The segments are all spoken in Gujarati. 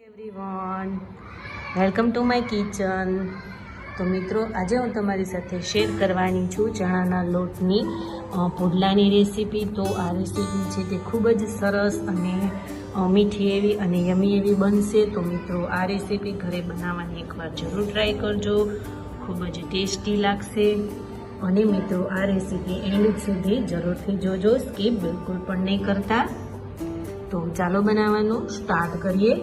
Everyone welcome to my kitchen તો મિત્રો, આજે હું તમારી સાથે શેર કરવાની છું ચણાના લોટની પુડલાની રેસીપી તો આ રેસીપી છે તે ખૂબ જ સરસ અને મીઠી એવી અને યમી એવી બનશે. તો મિત્રો, આ રેસીપી ઘરે બનાવવાની એકવાર જરૂર ટ્રાય કરજો. ખૂબ જ ટેસ્ટી લાગશે. અને મિત્રો, આ રેસીપી એન્ડ સુધી જરૂરથી જોજો. સ્કીપ બિલકુલ પણ નહીં કરતા. તો ચાલો બનાવવાનું સ્ટાર્ટ કરીએ.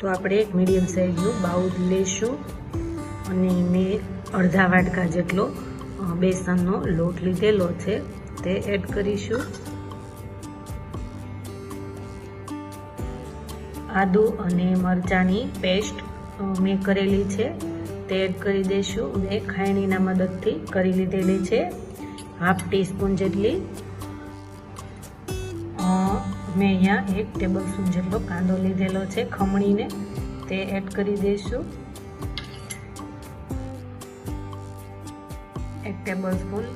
તો આપણે એક મીડિયમ સાઇઝનું બાઉલ લઈશું અને મેં અડધા વાટકા જેટલો બેસનનો લોટ લીધેલો છે, તે એડ કરીશું. આદુ અને મરચાંની પેસ્ટ મેં કરેલી છે, તે એડ કરી દઈશું. મેં ખાયણીના મદદથી કરી લીધેલી છે, હાફ ટીસ્પૂન જેટલી. મેં અહીંયા એક ટેબલ સ્પૂન જેટલો કાંદો લીધેલો છે, ખમણીને. તે એડ કરી દઈશું. એક ટેબલ સ્પૂન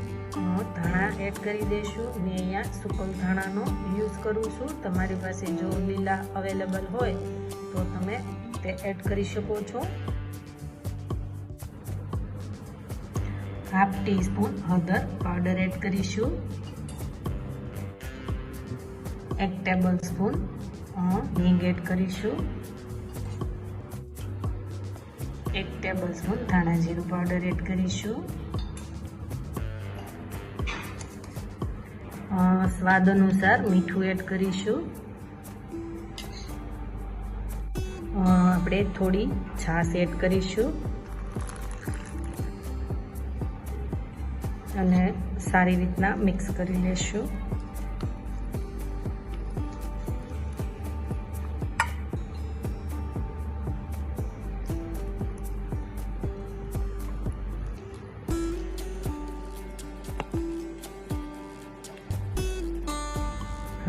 ધાણા એડ કરી દઈશું. મેં અહીંયા સુકલ ધાણાનો યુઝ કરું છું. તમારી પાસે જો લીલા અવેલેબલ હોય, તો તમે તે એડ કરી શકો છો. હાફ ટીસ્પૂન હળદર પાવડર એડ કરીશું. એક ટેબલ સ્પૂન હિંગ એડ કરીશું. એક ટેબલ સ્પૂન ધાણા જીરું પાવડર એડ કરીશું. સ્વાદ અનુસાર મીઠું એડ કરીશું. આપણે થોડી છાશ એડ કરીશું. અને સારી રીતના મિક્સ કરી લેશું.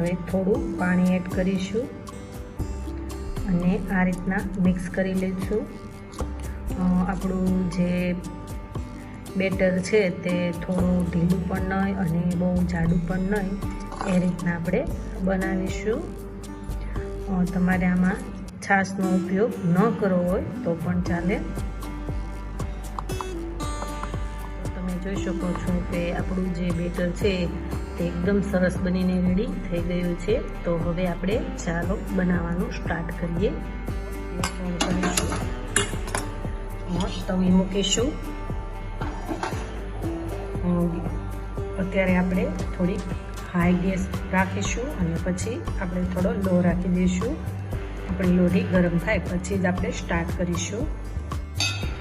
હવે થોડું પાણી એડ કરીશું અને આ રીતના મિક્સ કરી લઈશું આપણું જે બેટર છે તે થોડું ઢીલું પણ નહીં અને બહુ જાડું પણ નહીં, એ રીતના આપણે બનાવીશું. તમારે આમાં છાશનો ઉપયોગ ન કરવો હોય તો પણ ચાલે. તમે જોઈ શકો છો કે આપણું જે બેટર છે એકદમ સરસ બનીને રેડી થઈ ગયું છે. તો હવે આપણે ચાલો બનાવવાનું સ્ટાર્ટ કરીએ. તવી મૂકીશું. અત્યારે આપણે થોડી હાઈ ગેસ રાખીશું અને પછી આપણે થોડો લો રાખી દઈશું. આપણી લોઢી ગરમ થાય પછી જ આપણે સ્ટાર્ટ કરીશું.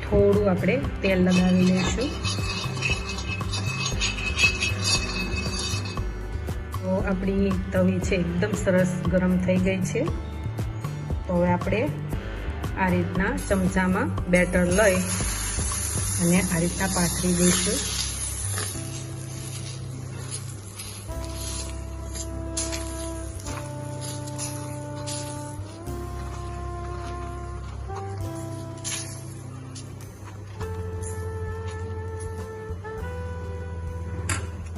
થોડું આપણે તેલ લગાવી લઈશું. આપણી તવી છે એકદમ સરસ ગરમ થઈ ગઈ છે. તો હવે આપણે આ રીતના ચમચામાં બેટર લઈ અને આ રીતના પાથરી દઈશું.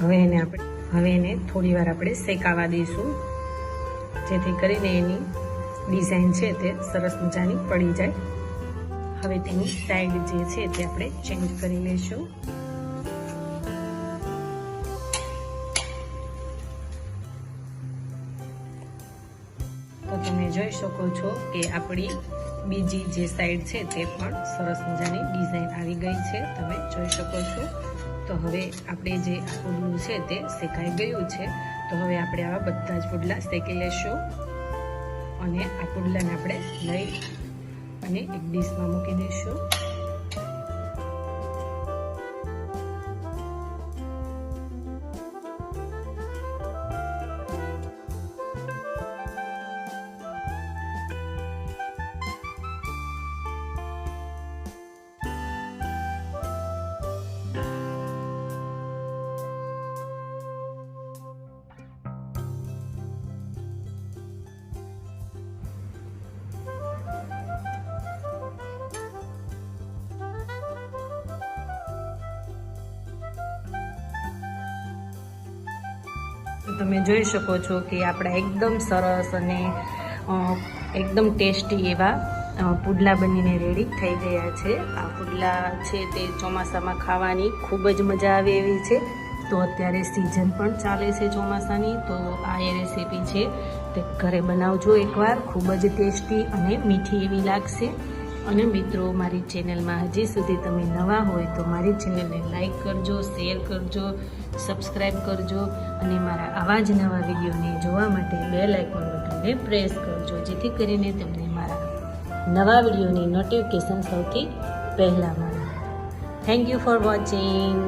હવે એને આપણે હવે એને થોડીવાર આપણે શેકાવા દઈશું. જેથી કરીને એની ડિઝાઇન છે તે સરસ મજાની પડી જાય. હવે તેની સાઈડ જે છે તે આપણે ચેન્જ કરી લઈશું. તો તમે જોઈ શકો છો કે આપણી બીજી જે સાઈડ છે તે પણ સરસ મજાની ડિઝાઇન આવી ગઈ છે. તમે જોઈ શકો છો. તો હવે આપણે જે પુડલું છે તે શેકાઈ ગયું છે. તો હવે આપણે આવા બધા જ પુડલા શેકી લેશું. અને આ પુડલાને આપણે લઈ અને એક ડીશમાં મૂકી દઈશું. તમે જોઈ શકો છો કે આપણા એકદમ સરસ અને એકદમ ટેસ્ટી એવા પુડલા બનીને રેડી થઈ ગયા છે. આ પુડલા છે તે ચોમાસામાં ખાવાની ખૂબ જ મજા આવે એવી છે. તો અત્યારે સિઝન પણ ચાલે છે ચોમાસાની. તો આ એ રેસીપી છે તે ઘરે બનાવજો એકવાર. ખૂબ જ ટેસ્ટી અને મીઠી એવી લાગશે. અને મિત્રો, મારી ચેનલમાં હજી સુધી તમે નવા હોય તો મારી ચેનલને લાઈક કરજો શેર કરજો સબસ્ક્રાઈબ કરજો અને મારા આવા જ નવા વિડીયોને જોવા માટે બે આઇકોન બટનને પ્રેસ કરજો, જેથી કરીને તમને મારા નવા વિડીયોની નોટિફિકેશન સૌથી પહેલાં મળે. Thank you for watching